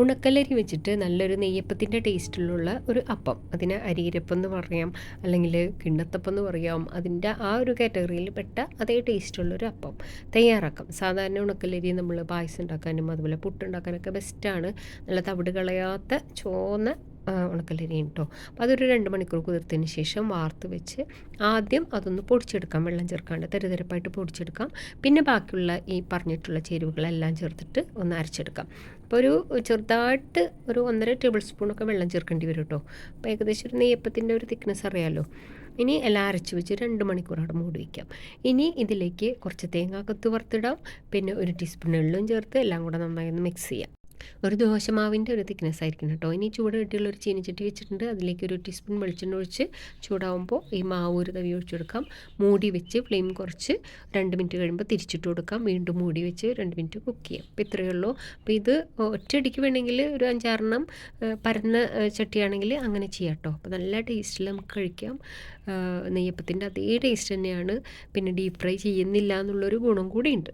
ഉണക്കലരി വെച്ചിട്ട് നല്ലൊരു നെയ്യപ്പത്തിന്റെ ടേസ്റ്റിലുള്ള ഒരു അപ്പം. അതിന് അരിയിരപ്പം എന്ന് പറയാം അല്ലെങ്കിൽ കിണ്ണത്തപ്പം എന്ന് പറയാം. അതിന്റെ ആ ഒരു കാറ്റഗറിയിൽ പെട്ട അതേ ടേസ്റ്റുള്ളൊരു അപ്പം തയ്യാറാക്കാം. സാധാരണ ഉണക്കലരി നമ്മൾ പായസം ഉണ്ടാക്കാനും അതുപോലെ പുട്ടുണ്ടാക്കാനൊക്കെ ബെസ്റ്റാണ് നല്ല തവിട് കളയാത്ത ചോന്ന ഉണക്കലരി കേട്ടോ അപ്പോൾ അതൊരു രണ്ട് മണിക്കൂർ കുതിർത്തതിന് ശേഷം വാർത്ത് വെച്ച് ആദ്യം അതൊന്ന് പൊടിച്ചെടുക്കാം. വെള്ളം ചേർക്കാണ്ട് തെരുതെരപ്പായിട്ട് പൊടിച്ചെടുക്കാം. പിന്നെ ബാക്കിയുള്ള ഈ പറഞ്ഞിട്ടുള്ള ചേരുവകളെല്ലാം ചേർത്തിട്ട് ഒന്ന് അരച്ചെടുക്കാം. അപ്പോൾ ഒരു ചെറുതായിട്ട് ഒരു ഒന്നര ടേബിൾ സ്പൂണൊക്കെ വെള്ളം ചേർക്കേണ്ടി വരും കേട്ടോ അപ്പോൾ ഏകദേശം ഒരു നെയ്യപ്പത്തിന്റെ ഒരു തിക്നെസ് അറിയാമല്ലോ ഇനി എല്ലാം അരച്ച് വെച്ച് രണ്ട് മണിക്കൂർ മൂടി വയ്ക്കാം ഇനി ഇതിലേക്ക് കുറച്ച് തേങ്ങാക്കത്ത് വറുത്തിടാം. പിന്നെ ഒരു ടീസ്പൂൺ എള്ളും ചേർത്ത് എല്ലാം കൂടെ നന്നായി ഒന്ന് മിക്സ് ചെയ്യാം. ഒരു ദോശമാവിന്റെ ഒരു തിക്നെസ് ആയിരിക്കും കേട്ടോ. ഇനി ചൂട് കിട്ടിയുള്ള ഒരു ചീനിച്ചട്ടി വെച്ചിട്ടുണ്ട്. അതിലേക്ക് ഒരു ടീസ്പൂൺ വെളിച്ചെണ്ണ ഒഴിച്ച് ചൂടാവുമ്പോൾ ഈ മാവ് ഒരു തവി ഒഴിച്ചെടുക്കാം മൂടി വെച്ച് ഫ്ലെയിം കുറച്ച് രണ്ട് മിനിറ്റ് കഴിയുമ്പോൾ തിരിച്ചിട്ട് കൊടുക്കാം. വീണ്ടും മൂടി വെച്ച് രണ്ട് മിനിറ്റ് കുക്ക് ചെയ്യാം. അപ്പോൾ ഇത്രയേ ഉള്ളൂ. അപ്പോൾ ഇത് ഒറ്റയടിക്ക് വേണമെങ്കിൽ ഒരു അഞ്ചാറെണ്ണം പരന്ന ചട്ടിയാണെങ്കിൽ അങ്ങനെ ചെയ്യാം കേട്ടോ. അപ്പോൾ നല്ല ടേസ്റ്റിൽ നമുക്ക് കഴിക്കാം. നെയ്യപ്പത്തിന്റെ അതേ ടേസ്റ്റ് തന്നെയാണ്. പിന്നെ ഡീപ് ഫ്രൈ ചെയ്യുന്നില്ല എന്നുള്ളൊരു ഗുണം കൂടിയുണ്ട്.